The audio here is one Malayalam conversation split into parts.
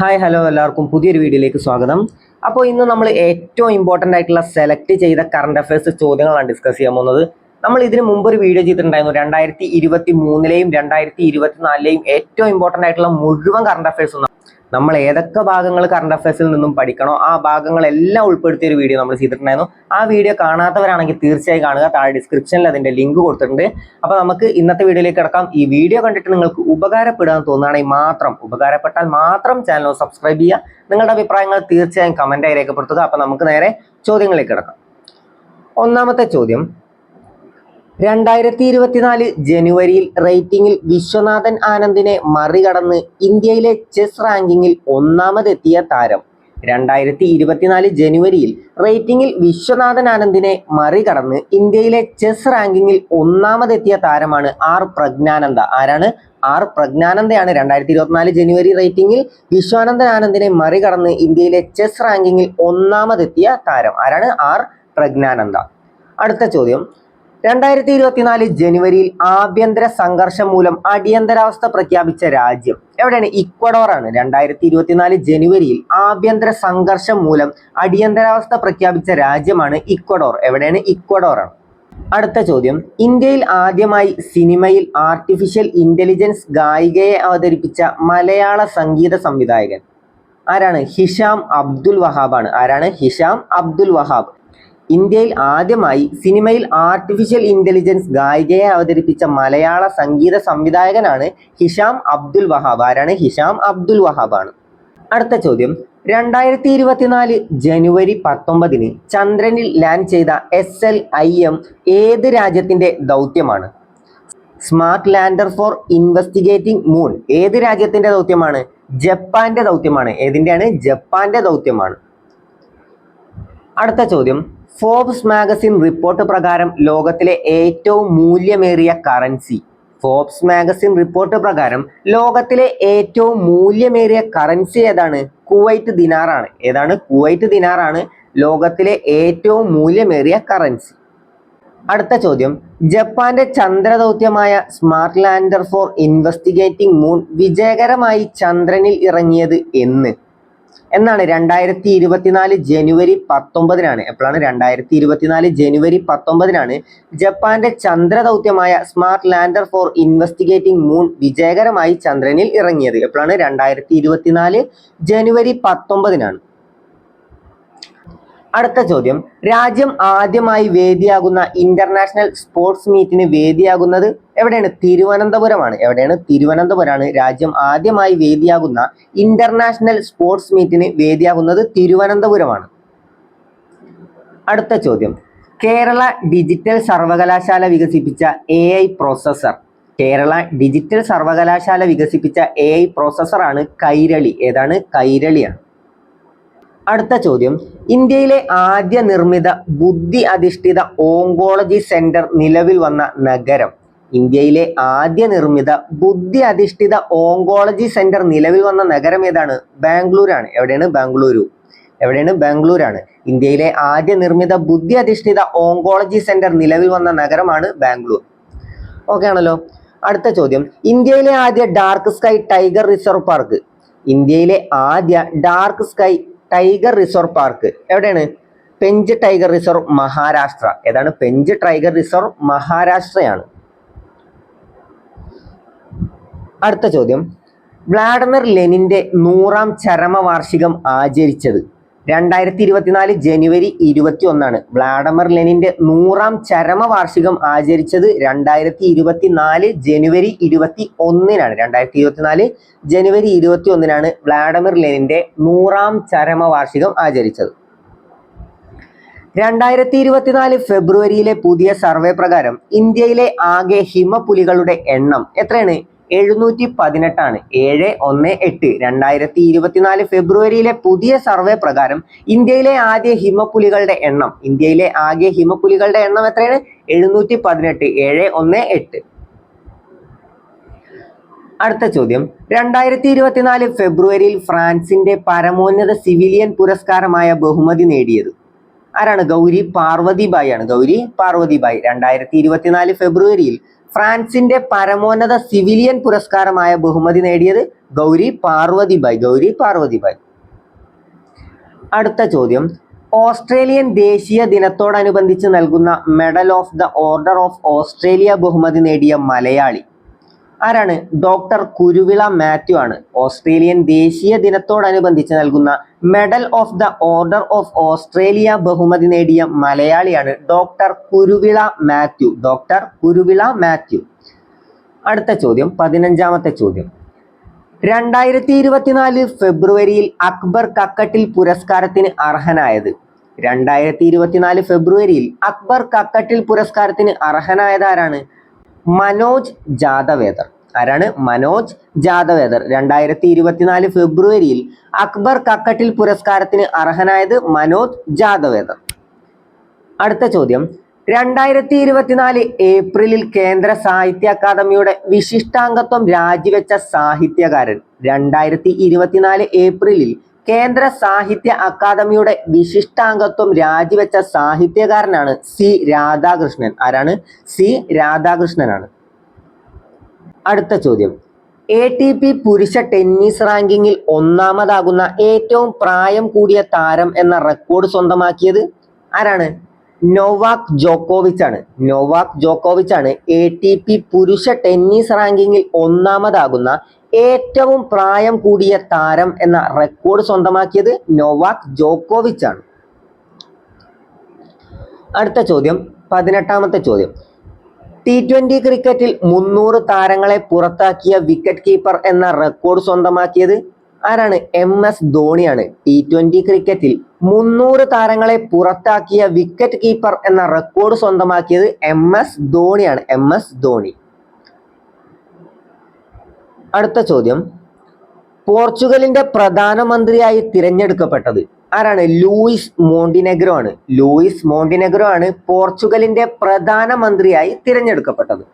ഹായ് ഹലോ എല്ലാവർക്കും പുതിയൊരു വീഡിയോയിലേക്ക് സ്വാഗതം. അപ്പോൾ ഇന്ന് നമ്മൾ ഏറ്റവും ഇമ്പോർട്ടന്റ് ആയിട്ടുള്ള സെലക്ട് ചെയ്ത കറണ്ട് അഫയേഴ്സ് ചോദ്യങ്ങളാണ് ഡിസ്കസ് ചെയ്യാൻ പോകുന്നത്. നമ്മൾ ഇതിന് മുമ്പ് ഒരു വീഡിയോ ചെയ്തിട്ടുണ്ടായിരുന്നു. രണ്ടായിരത്തി ഇരുപത്തി മൂന്നിലെയും രണ്ടായിരത്തി ഇരുപത്തിനാലിലെയും ഏറ്റവും ഇമ്പോർട്ടന്റ് ആയിട്ടുള്ള മുഴുവൻ കറണ്ട് അഫയേഴ്സും നമ്മൾ ഏതൊക്കെ ഭാഗങ്ങൾ കറണ്ട് അഫയേഴ്സിൽ നിന്നും പഠിക്കണോ ആ ഭാഗങ്ങളെല്ലാം ഉൾപ്പെടുത്തിയ ഒരു വീഡിയോ നമ്മൾ ചെയ്തിട്ടുണ്ടായിരുന്നു. ആ വീഡിയോ കാണാത്തവരാണെങ്കിൽ തീർച്ചയായും കാണുക. താഴെ ഡിസ്ക്രിപ്ഷനിൽ അതിന്റെ ലിങ്ക് കൊടുത്തിട്ടുണ്ട്. അപ്പോൾ നമുക്ക് ഇന്നത്തെ വീഡിയോയിലേക്ക് കിടക്കാം. ഈ വീഡിയോ കണ്ടിട്ട് നിങ്ങൾക്ക് ഉപകാരപ്പെടാൻ തോന്നുകയാണെങ്കിൽ മാത്രം ഉപകാരപ്പെട്ടാൽ മാത്രം ചാനൽ സബ്സ്ക്രൈബ് ചെയ്യുക. നിങ്ങളുടെ അഭിപ്രായങ്ങൾ തീർച്ചയായും കമന്റായി രേഖപ്പെടുത്തുക. അപ്പോൾ നമുക്ക് നേരെ ചോദ്യങ്ങളിലേക്ക് കിടക്കാം. ഒന്നാമത്തെ ചോദ്യം രണ്ടായിരത്തി ഇരുപത്തിനാല് ജനുവരിയിൽ റേറ്റിംഗിൽ വിശ്വനാഥൻ ആനന്ദിനെ മറികടന്ന് ഇന്ത്യയിലെ ചെസ് റാങ്കിങ്ങിൽ ഒന്നാമതെത്തിയ താരം. രണ്ടായിരത്തി ഇരുപത്തിനാല് ജനുവരിയിൽ റേറ്റിംഗിൽ വിശ്വനാഥൻ ആനന്ദിനെ മറികടന്ന് ഇന്ത്യയിലെ ചെസ് റാങ്കിങ്ങിൽ ഒന്നാമതെത്തിയ താരമാണ് ആർ പ്രജ്ഞാനന്ദ. ആരാണ്? ആർ പ്രജ്ഞാനന്ദയാണ്. രണ്ടായിരത്തി ഇരുപത്തിനാല് ജനുവരി റേറ്റിംഗിൽ വിശ്വാനന്ദൻ ആനന്ദിനെ മറികടന്ന് ഇന്ത്യയിലെ ചെസ് റാങ്കിങ്ങിൽ ഒന്നാമതെത്തിയ താരം. ആരാണ്? ആർ പ്രജ്ഞാനന്ദ. അടുത്ത ചോദ്യം. രണ്ടായിരത്തി ഇരുപത്തിനാല് ജനുവരിയിൽ ആഭ്യന്തര സംഘർഷം മൂലം അടിയന്തരാവസ്ഥ പ്രഖ്യാപിച്ച രാജ്യം എവിടെയാണ്? ഇക്വഡോർ ആണ് രണ്ടായിരത്തി ഇരുപത്തിനാല് ജനുവരിയിൽ ആഭ്യന്തര സംഘർഷം മൂലം അടിയന്തരാവസ്ഥ പ്രഖ്യാപിച്ച രാജ്യമാണ് ഇക്വഡോർ. എവിടെയാണ്? ഇക്വഡോർ ആണ് അടുത്ത ചോദ്യം. ഇന്ത്യയിൽ ആദ്യമായി സിനിമയിൽ ആർട്ടിഫിഷ്യൽ ഇന്റലിജൻസ് ഗായികയെ അവതരിപ്പിച്ച മലയാള സംഗീത സംവിധായകൻ ആരാണ്? ഹിഷാം അബ്ദുൽ വഹാബ് ആണ് ആരാണ്? ഹിഷാം അബ്ദുൽ വഹാബ്. ഇന്ത്യയിൽ ആദ്യമായി സിനിമയിൽ ആർട്ടിഫിഷ്യൽ ഇന്റലിജൻസ് ഗായികയെ അവതരിപ്പിച്ച മലയാള സംഗീത സംവിധായകനാണ് ഹിഷാം അബ്ദുൽ വഹാബ്. ആരാണ് ഹിഷാം അബ്ദുൽ വഹാബാണ് അടുത്ത ചോദ്യം. രണ്ടായിരത്തി ഇരുപത്തിനാല് ജനുവരി പത്തൊമ്പതിന് ചന്ദ്രനിൽ ലാൻഡ് ചെയ്ത എസ് എൽ ഐ എം ഏത് രാജ്യത്തിന്റെ ദൗത്യമാണ്? Smart lander for investigating moon ഏത് രാജ്യത്തിന്റെ ദൗത്യമാണ്? ജപ്പാന്റെ ദൗത്യമാണ്. ഏതിന്റെയാണ്? ജപ്പാന്റെ ദൗത്യമാണ്. അടുത്ത ചോദ്യം. ഫോബ്സ് മാഗസിൻ റിപ്പോർട്ട് പ്രകാരം ലോകത്തിലെ ഏറ്റവും മൂല്യമേറിയ കറൻസി ഫോബ്സ് മാഗസിൻ റിപ്പോർട്ട് പ്രകാരം ലോകത്തിലെ ഏറ്റവും മൂല്യമേറിയ കറൻസി ഏതാണ്? കുവൈറ്റ് ദിനാറാണ് ഏതാണ്? കുവൈറ്റ് ദിനാറാണ് ലോകത്തിലെ ഏറ്റവും മൂല്യമേറിയ കറൻസി അടുത്ത ചോദ്യം. ജപ്പാന്റെ ചന്ദ്രദൗത്യമായ smart lander for investigating moon വിജയകരമായി ചന്ദ്രനിൽ ഇറങ്ങിയത് എന്ന്. എന്നാണ് രണ്ടായിരത്തി ഇരുപത്തിനാല് ജനുവരി പത്തൊമ്പതിനാണ്. എപ്പോഴാണ് രണ്ടായിരത്തി ഇരുപത്തിനാല് ജനുവരി പത്തൊമ്പതിനാണ് ജപ്പാന്റെ ചന്ദ്രദൗത്യമായ smart lander for investigating moon വിജയകരമായി ചന്ദ്രനിൽ ഇറങ്ങിയത്. എപ്പോഴാണ് രണ്ടായിരത്തി ഇരുപത്തിനാല് ജനുവരി പത്തൊമ്പതിനാണ്. അടുത്ത ചോദ്യം. രാജ്യം ആദ്യമായി വേദിയാകുന്ന ഇന്റർനാഷണൽ സ്പോർട്സ് മീറ്റിന് വേദിയാകുന്നത് എവിടെയാണ്? തിരുവനന്തപുരമാണ്. എവിടെയാണ്? തിരുവനന്തപുരമാണ്. രാജ്യം ആദ്യമായി വേദിയാകുന്ന ഇന്റർനാഷണൽ സ്പോർട്സ് മീറ്റിന് വേദിയാകുന്നത് തിരുവനന്തപുരമാണ്. അടുത്ത ചോദ്യം. കേരള ഡിജിറ്റൽ സർവകലാശാല വികസിപ്പിച്ച A I processor Kerala digital സർവകലാശാല വികസിപ്പിച്ച എ ഐ പ്രോസസറാണ് കൈരളി. ഏതാണ്? കൈരളിയാണ്. അടുത്ത ചോദ്യം. ഇന്ത്യയിലെ ആദ്യ നിർമ്മിത ബുദ്ധി അധിഷ്ഠിത ഓങ്കോളജി സെന്റർ നിലവിൽ വന്ന നഗരം. ഇന്ത്യയിലെ ആദ്യ നിർമ്മിത ബുദ്ധി അധിഷ്ഠിത ഓങ്കോളജി സെന്റർ നിലവിൽ വന്ന നഗരം ഏതാണ്? ബാംഗ്ലൂരാണ്. എവിടെയാണ്? ബാംഗ്ലൂരു. എവിടെയാണ്? ബാംഗ്ലൂരാണ്. ഇന്ത്യയിലെ ആദ്യ നിർമ്മിത ബുദ്ധി അധിഷ്ഠിത ഓങ്കോളജി സെന്റർ നിലവിൽ വന്ന നഗരമാണ് ബാംഗ്ലൂർ. ഓക്കെ ആണല്ലോ. അടുത്ത ചോദ്യം. ഇന്ത്യയിലെ ആദ്യ dark sky tiger reserve park. ഇന്ത്യയിലെ ആദ്യ dark sky tiger reserve park. എവിടെയാണ്? Pench tiger reserve Maharashtra. ഏതാണ്? പെഞ്ച് ടൈഗർ റിസർവ് മഹാരാഷ്ട്രയാണ്. അടുത്ത ചോദ്യം. വ്ളാഡിമിർ ലെനിന്റെ നൂറാം ചരമവാർഷികം ആചരിച്ചത് രണ്ടായിരത്തി ഇരുപത്തിനാല് ജനുവരി ഇരുപത്തി ഒന്നാണ് വ്ളാഡമർ ലെനിന്റെ നൂറാം ചരമവാർഷികം ആചരിച്ചത് രണ്ടായിരത്തി ഇരുപത്തിനാല് ജനുവരി ഇരുപത്തി ഒന്നിനാണ് രണ്ടായിരത്തി ഇരുപത്തിനാല് ജനുവരി ഇരുപത്തി ഒന്നിനാണ് വ്ളാഡമർ ലെനിന്റെ നൂറാം ചരമവാർഷികം ആചരിച്ചത്. രണ്ടായിരത്തി ഇരുപത്തിനാല് ഫെബ്രുവരിയിലെ പുതിയ സർവേ പ്രകാരം ഇന്ത്യയിലെ ആകെ ഹിമപുലികളുടെ എണ്ണം എത്രയാണ്? എഴുന്നൂറ്റി പതിനെട്ടാണ് ഏഴ് ഒന്ന് എട്ട് രണ്ടായിരത്തി ഇരുപത്തിനാല് ഫെബ്രുവരിയിലെ പുതിയ സർവേ പ്രകാരം ഇന്ത്യയിലെ ആദ്യ ഹിമപ്പുലികളുടെ എണ്ണം ഇന്ത്യയിലെ ആകെ ഹിമപ്പുലികളുടെ എണ്ണം എത്രയാണ്? എഴുന്നൂറ്റി പതിനെട്ട് ഏഴ് ഒന്ന് എട്ട്. അടുത്ത ചോദ്യം. രണ്ടായിരത്തി ഇരുപത്തിനാല് ഫെബ്രുവരിയിൽ ഫ്രാൻസിന്റെ പരമോന്നത സിവിലിയൻ പുരസ്കാരമായ ബഹുമതി നേടിയത്. ആരാണ്? ഗൗരി പാർവതിബായി ആണ്. ഗൗരി പാർവതിബായി. രണ്ടായിരത്തി ഇരുപത്തിനാല് ഫെബ്രുവരിയിൽ ഫ്രാൻസിന്റെ പരമോന്നത സിവിലിയൻ പുരസ്കാരമായ ബഹുമതി നേടിയത് ഗൗരി പാർവതിബായ്. ഗൗരി പാർവതിബായ്. അടുത്ത ചോദ്യം. ഓസ്ട്രേലിയൻ ദേശീയ ദിനത്തോടനുബന്ധിച്ച് നൽകുന്ന medal of the order of Australia ബഹുമതി നേടിയ മലയാളി. ആരാണ്? ഡോക്ടർ കുരുവിള മാത്യു ആണ്. ഓസ്ട്രേലിയൻ ദേശീയ ദിനത്തോടനുബന്ധിച്ച് നൽകുന്ന medal of the order of Australia ബഹുമതി നേടിയ മലയാളിയാണ് ഡോക്ടർ കുരുവിള മാത്യു. ഡോക്ടർ കുരുവിള മാത്യു. അടുത്ത ചോദ്യം പതിനഞ്ചാമത്തെ ചോദ്യം. രണ്ടായിരത്തി ഇരുപത്തിനാല് ഫെബ്രുവരിയിൽ അക്ബർ കക്കട്ടിൽ പുരസ്കാരത്തിന് അർഹനായത്. രണ്ടായിരത്തി ഇരുപത്തിനാല് ഫെബ്രുവരിയിൽ അക്ബർ കക്കട്ടിൽ പുരസ്കാരത്തിന് അർഹനായത് ആരാണ്? മനോജ് ജാദവേദർ. ആരാണ്? മനോജ് ജാദവേദർ. രണ്ടായിരത്തി ഇരുപത്തിനാല് ഫെബ്രുവരിയിൽ അക്ബർ കക്കട്ടിൽ പുരസ്കാരത്തിന് അർഹനായത് മനോജ് ജാദവേദർ. അടുത്ത ചോദ്യം. രണ്ടായിരത്തി ഇരുപത്തിനാല് ഏപ്രിലിൽ കേന്ദ്ര സാഹിത്യ അക്കാദമിയുടെ വിശിഷ്ടാംഗത്വം രാജിവെച്ച സാഹിത്യകാരൻ. രണ്ടായിരത്തി ഇരുപത്തിനാല് ഏപ്രിലിൽ കേന്ദ്ര സാഹിത്യ അക്കാദമിയുടെ വിശിഷ്ടാംഗത്വം രാജിവെച്ച സാഹിത്യകാരനാണ് സി രാധാകൃഷ്ണൻ. ആരാണ്? സി രാധാകൃഷ്ണനാണ്. അടുത്ത ചോദ്യം. എ ടി പി പുരുഷ ടെന്നീസ് റാങ്കിങ്ങിൽ ഒന്നാമതാകുന്ന ഏറ്റവും പ്രായം കൂടിയ താരം എന്ന റെക്കോർഡ് സ്വന്തമാക്കിയത് ആരാണ്? നോവാക് ജോക്കോവിച്ച് ആണ് നോവാക് ജോക്കോവിച്ച് ആണ് എ ടി പി പുരുഷ ടെന്നീസ് റാങ്കിങ്ങിൽ ഒന്നാമതാകുന്ന ഏറ്റവും പ്രായം കൂടിയ താരം എന്ന റെക്കോർഡ് സ്വന്തമാക്കിയത് നോവാക് ജോക്കോവിച്ച് ആണ്. അടുത്ത ചോദ്യം പതിനെട്ടാമത്തെ ചോദ്യം. ടി ട്വന്റി ക്രിക്കറ്റിൽ മുന്നൂറ് താരങ്ങളെ പുറത്താക്കിയ വിക്കറ്റ് കീപ്പർ എന്ന റെക്കോർഡ് സ്വന്തമാക്കിയത് ആരാണ്? എം എസ് ധോണിയാണ് ടി ട്വന്റി ക്രിക്കറ്റിൽ മുന്നൂറ് താരങ്ങളെ പുറത്താക്കിയ വിക്കറ്റ് കീപ്പർ എന്ന റെക്കോർഡ് സ്വന്തമാക്കിയത് എം എസ് ധോണിയാണ് എം എസ് ധോണി. അടുത്ത ചോദ്യം. പോർച്ചുഗലിന്റെ പ്രധാനമന്ത്രിയായി തിരഞ്ഞെടുക്കപ്പെട്ടത് ആരാണ്? ലൂയിസ് മോണ്ടിനെഗ്രോ ആണ്. ലൂയിസ് മോണ്ടിനെഗ്രോ ആണ് പോർച്ചുഗലിന്റെ പ്രധാനമന്ത്രിയായി തിരഞ്ഞെടുക്കപ്പെട്ടത്.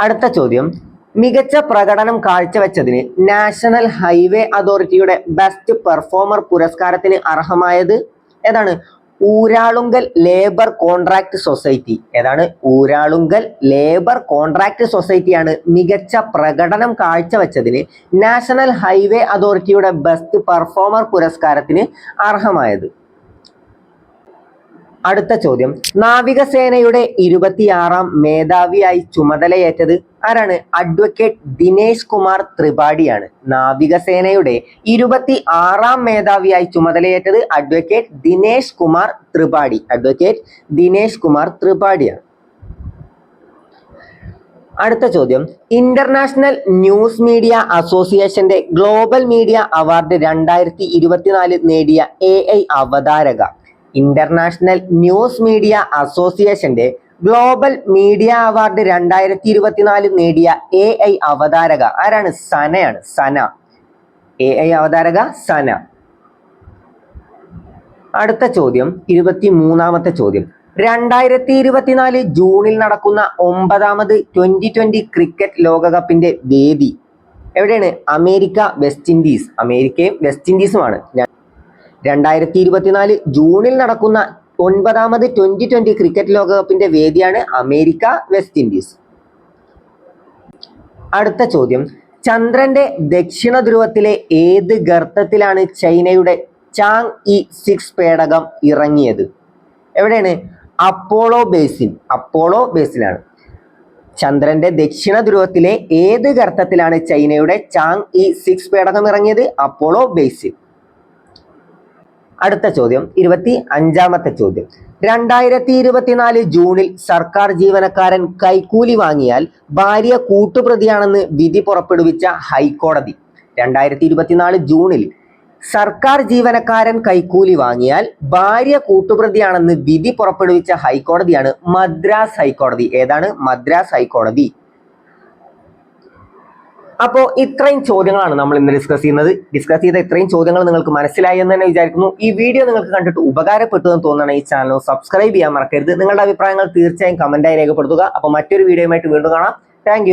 അടുത്ത ചോദ്യം. മികച്ച പ്രകടനം കാഴ്ചവെച്ചതിന് നാഷണൽ ഹൈവേ അതോറിറ്റിയുടെ ബെസ്റ്റ് പെർഫോമർ പുരസ്കാരത്തിന് അർഹമായത് ഏതാണ്? ഊരാളുങ്കൽ ലേബർ കോൺട്രാക്ട് സൊസൈറ്റി ഏതാണ്? ഊരാളുങ്കൽ ലേബർ കോൺട്രാക്ട് സൊസൈറ്റിയാണ് മികച്ച പ്രകടനം കാഴ്ചവെച്ചതിന് നാഷണൽ ഹൈവേ അതോറിറ്റിയുടെ ബെസ്റ്റ് പെർഫോമർ പുരസ്കാരത്തിന് അർഹമായത്. അടുത്ത ചോദ്യം. നാവികസേനയുടെ ഇരുപത്തിയാറാം മേധാവിയായി ചുമതലയേറ്റത് ആരാണ്? അഡ്വക്കേറ്റ് ദിനേശ് കുമാർ ത്രിപാഠിയാണ്. നാവികസേനയുടെ ഇരുപത്തി ആറാം മേധാവിയായി ചുമതലയേറ്റത് അഡ്വക്കേറ്റ് ദിനേശ് കുമാർ ത്രിപാഠി. അഡ്വക്കേറ്റ് ദിനേശ് കുമാർ ത്രിപാഠിയാണ്. അടുത്ത ചോദ്യം. ഇന്റർനാഷണൽ ന്യൂസ് മീഡിയ അസോസിയേഷന്റെ ഗ്ലോബൽ മീഡിയ അവാർഡ് രണ്ടായിരത്തി ഇരുപത്തിനാല് നേടിയ എ ഐ അവതാരക. ഇന്റർനാഷണൽ ന്യൂസ് മീഡിയ അസോസിയേഷന്റെ ഗ്ലോബൽ മീഡിയ അവാർഡ് രണ്ടായിരത്തി ഇരുപത്തിനാല് നേടിയ എ ഐ അവതാരക. ആരാണ്? സനയാണ്. സന. എ ഐ അവതാരക സന. അടുത്ത ചോദ്യം ഇരുപത്തി മൂന്നാമത്തെ ചോദ്യം. രണ്ടായിരത്തി ഇരുപത്തിനാല് ജൂണിൽ നടക്കുന്ന ഒമ്പതാമത് ട്വന്റി ട്വന്റി ക്രിക്കറ്റ് ലോകകപ്പിന്റെ വേദി എവിടെയാണ്? America West Indies. അമേരിക്കയും വെസ്റ്റ് ഇൻഡീസുമാണ്. രണ്ടായിരത്തി ഇരുപത്തിനാല് ജൂണിൽ നടക്കുന്ന ഒൻപതാമത് ട്വന്റി ട്വന്റി ക്രിക്കറ്റ് ലോകകപ്പിന്റെ വേദിയാണ് അമേരിക്ക വെസ്റ്റ് ഇൻഡീസ്. അടുത്ത ചോദ്യം. ചന്ദ്രന്റെ ദക്ഷിണ ധ്രുവത്തിലെ ഏത് ഗർത്തത്തിലാണ് ചൈനയുടെ ചാങ് ഇ സിക്സ് പേടകം ഇറങ്ങിയത്? എവിടെയാണ്? അപ്പോളോ ബേസിൻ അപ്പോളോ ബേസിനാണ്. ചന്ദ്രന്റെ ദക്ഷിണ ധ്രുവത്തിലെ ഏത് ഗർത്തത്തിലാണ് ചൈനയുടെ ചാങ് ഇ സിക്സ് പേടകം ഇറങ്ങിയത്? Apollo basin. അടുത്ത ചോദ്യം ഇരുപത്തി അഞ്ചാമത്തെ ചോദ്യം. രണ്ടായിരത്തി ഇരുപത്തിനാല് ജൂണിൽ സർക്കാർ ജീവനക്കാരൻ കൈക്കൂലി വാങ്ങിയാൽ ഭാര്യ കൂട്ടുപ്രതിയാണെന്ന് വിധി പുറപ്പെടുവിച്ച ഹൈക്കോടതി. രണ്ടായിരത്തി ഇരുപത്തിനാല് ജൂണിൽ സർക്കാർ ജീവനക്കാരൻ കൈക്കൂലി വാങ്ങിയാൽ ഭാര്യ കൂട്ടുപ്രതിയാണെന്ന് വിധി പുറപ്പെടുവിച്ച ഹൈക്കോടതിയാണ് മദ്രാസ് ഹൈക്കോടതി. ഏതാണ്? മദ്രാസ് ഹൈക്കോടതി. അപ്പോൾ ഇത്രയും ചോദ്യങ്ങളാണ് നമ്മൾ ഇന്ന് ഡിസ്കസ് ചെയ്യുന്നത്. ഡിസ്കസ് ചെയ്ത ഇത്രയും ചോദ്യങ്ങൾ നിങ്ങൾക്ക് മനസ്സിലായി എന്ന് തന്നെ വിചാരിക്കുന്നു. ഈ വീഡിയോ നിങ്ങൾക്ക് കണ്ടിട്ട് ഉപകാരപ്പെട്ടു എന്ന് ഈ ചാനൽ സബ്സ്ക്രൈബ് ചെയ്യാൻ മറക്കരുത്. നിങ്ങളുടെ അഭിപ്രായങ്ങൾ തീർച്ചയായും കമന്റായി രേഖപ്പെടുത്തുക. അപ്പോൾ മറ്റൊരു വീഡിയോയുമായിട്ട് വീണ്ടും കാണാം. താങ്ക്